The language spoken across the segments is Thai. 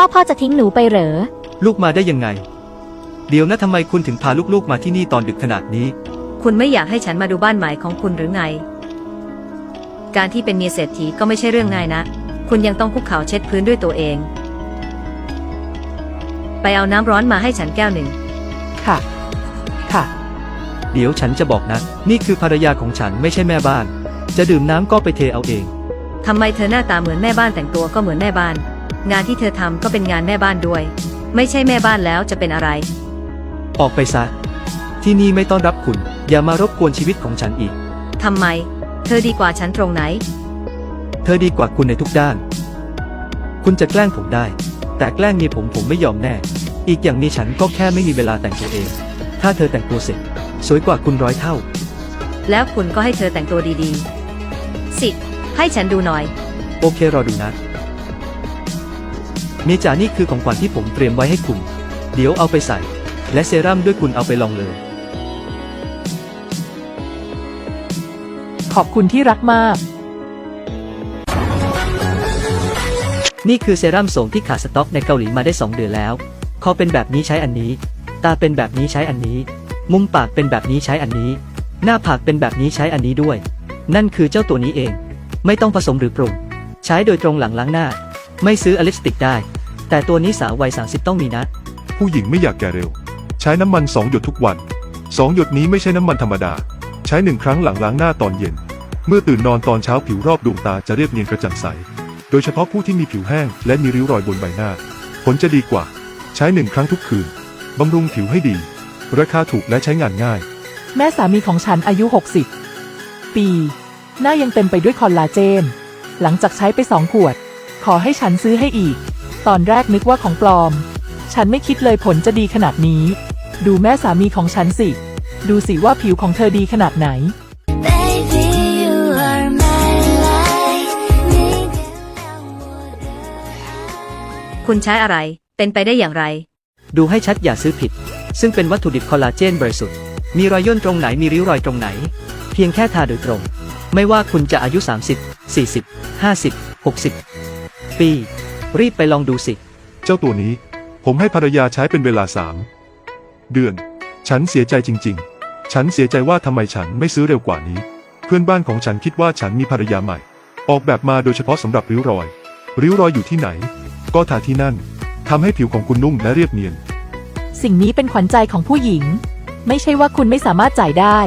พ่อพ่อจะทิ้งหนูไปเหรอ ลูกมาได้ยังไง เดี๋ยวนะทำไมคุณถึงพาลูกๆมาที่นี่ตอนดึกขนาดนี้ คุณไม่อยากให้ฉันมาดูบ้านใหม่ของคุณหรือไง การที่เป็นเมียเศรษฐีก็ไม่ใช่เรื่องง่ายนะ คุณยังต้องคุกเข่าเช็ดพื้นด้วยตัวเอง ไปเอาน้ำร้อนมาให้ฉันแก้วหนึ่ง ค่ะ ค่ะ เดี๋ยวฉันจะบอกนะ นี่คือภรรยาของฉันไม่ใช่แม่บ้าน จะดื่มน้ำก็ไปเทเอาเอง ทำไมเธอหน้าตาเหมือนแม่บ้านแต่งตัวก็เหมือนแม่บ้าน งานที่เธอทำก็เป็นงานแม่บ้านด้วย ไม่ใช่แม่บ้านแล้วจะเป็นอะไร ออกไปซะ ที่นี่ไม่ต้อนรับคุณ อย่ามารบกวนชีวิตของฉันอีก ทำไม เธอดีกว่าฉันตรงไหน เธอดีกว่าคุณในทุกด้าน คุณจะแกล้งผมได้ แต่แกล้งเมียผมผมไม่ยอมแน่ อีกอย่างนี้ฉันก็แค่ไม่มีเวลาแต่งตัวเอง ถ้าเธอแต่งตัวเสร็จ สวยกว่าคุณร้อยเท่า แล้วคุณก็ให้เธอแต่งตัวดีๆ สิ ให้ฉันดูหน่อย โอเครอดูนะ เมียจ๋านี่คือของขวัญที่ผมเตรียมไว้ให้คุณ เดี๋ยวเอาไปใส่ และเซรั่มด้วยคุณเอาไปลองเลย ขอบคุณที่รักมาก นี่คือเซรั่มโสมที่ขาดสต็อกในเกาหลีมาได้ 2 เดือนแล้ว คอเป็นแบบนี้ใช้อันนี้ ตาเป็นแบบนี้ใช้อันนี้ มุมปากเป็นแบบนี้ใช้อันนี้ หน้าผากเป็นแบบนี้ใช้อันนี้ด้วย นั่นคือเจ้าตัวนี้เอง ไม่ต้องผสมหรือปรุง ใช้โดยตรงหลังล้างหน้า ไม่ซื้ออลิปสติกได้ แต่ตัวนี้สาววัย30 ต้องมีนะ ผู้หญิงไม่อยากแก่เร็ว ใช้น้ำมันสองหยดทุกวันสองหยดนี้ไม่ใช่น้ำมันธรรมดา ใช้หนึ่งครั้งหลังล้างหน้าตอนเย็น เมื่อตื่นนอนตอนเช้าผิวรอบดวงตาจะเรียบเนียนกระจ่างใส โดยเฉพาะผู้ที่มีผิวแห้งและมีริ้วรอยบนใบหน้า ผลจะดีกว่า ใช้หนึ่งครั้งทุกคืนบำรุงผิวให้ดี ราคาถูกและใช้งานง่าย แม่สามีของฉันอายุ 60 ปี หน้ายังเต็มไปด้วยคอลลาเจน หลังจากใช้ไปสองขวด ขอให้ฉันซื้อให้อีก ตอนแรกนึกว่าของปลอม ฉันไม่คิดเลยผลจะดีขนาดนี้ ดูแม่สามีของฉันสิ ดูสิว่าผิวของเธอดีขนาดไหน Baby, คุณใช้อะไร เป็นไปได้อย่างไร ดูให้ชัดอย่าซื้อผิด ซึ่งเป็นวัตถุดิบคอลลาเจนบริสุทธิ์ มีรอยย่นตรงไหนมีริ้วรอยตรงไหน เพียงแค่ทาโดยตรง ไม่ว่าคุณจะอายุ 30 40 50 60 ปี รีบไปลองดูสิ เจ้าตัวนี้ ผมให้ภรรยาใช้เป็นเวลาสามเดือน ฉันเสียใจจริง ๆ ฉันเสียใจว่าทำไมฉันไม่ซื้อเร็วกว่านี้ เพื่อนบ้านของฉันคิดว่าฉันมีภรรยาใหม่ ออกแบบมาโดยเฉพาะสำหรับริ้วรอย ริ้วรอยอยู่ที่ไหน ก็ทาที่นั่นทำให้ผิวของคุณนุ่มและเรียบเนียน สิ่งนี้เป็นขวัญใจของผู้หญิง ไม่ใช่ว่าคุณไม่สามารถจ่ายได้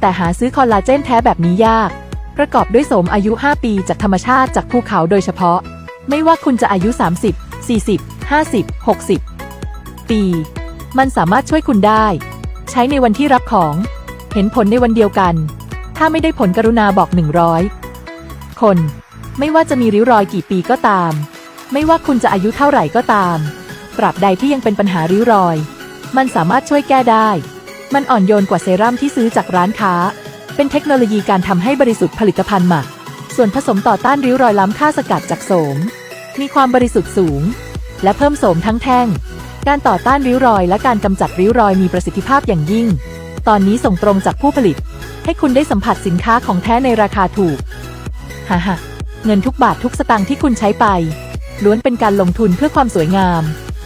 แต่หาซื้อคอลลาเจนแท้แบบนี้ยาก ประกอบด้วยโสมอายุ 5 ปีจากธรรมชาติจากภูเขาโดยเฉพาะ ไม่ว่าคุณจะอายุ 30 40 50 60 ปี มันสามารถช่วยคุณได้ ใช้ในวันที่รับของ เห็นผลในวันเดียวกัน ถ้าไม่ได้ผลกรุณาบอก 100 คน ไม่ว่าจะมีริ้วรอยกี่ปีก็ตาม ไม่ว่าคุณจะอายุเท่าไหร่ก็ตามตราบใดที่ยังเป็นปัญหาริ้วรอย มันสามารถช่วยแก้ได้ มันอ่อนโยนกว่าเซรั่มที่ซื้อจากร้านค้า เป็นเทคโนโลยีการทำให้บริสุทธิ์ผลิตภัณฑ์หมักส่วนผสมต่อต้านริ้วรอยล้ำค่าสกัดจากโสม มีความบริสุทธิ์สูง และเพิ่มโสมทั้งแท่ง การต่อต้านริ้วรอย และการกำจัดริ้วรอยมีประสิทธิภาพอย่างยิ่ง ตอนนี้ส่งตรงจากผู้ผลิต ให้คุณได้สัมผัสสินค้าของแท้ในราคาถูกฮ่าฮ่าเงินทุกบาททุกสตางค์ที่คุณใช้ไป ล้วนเป็นการลงทุนเพื่อความสวยงาม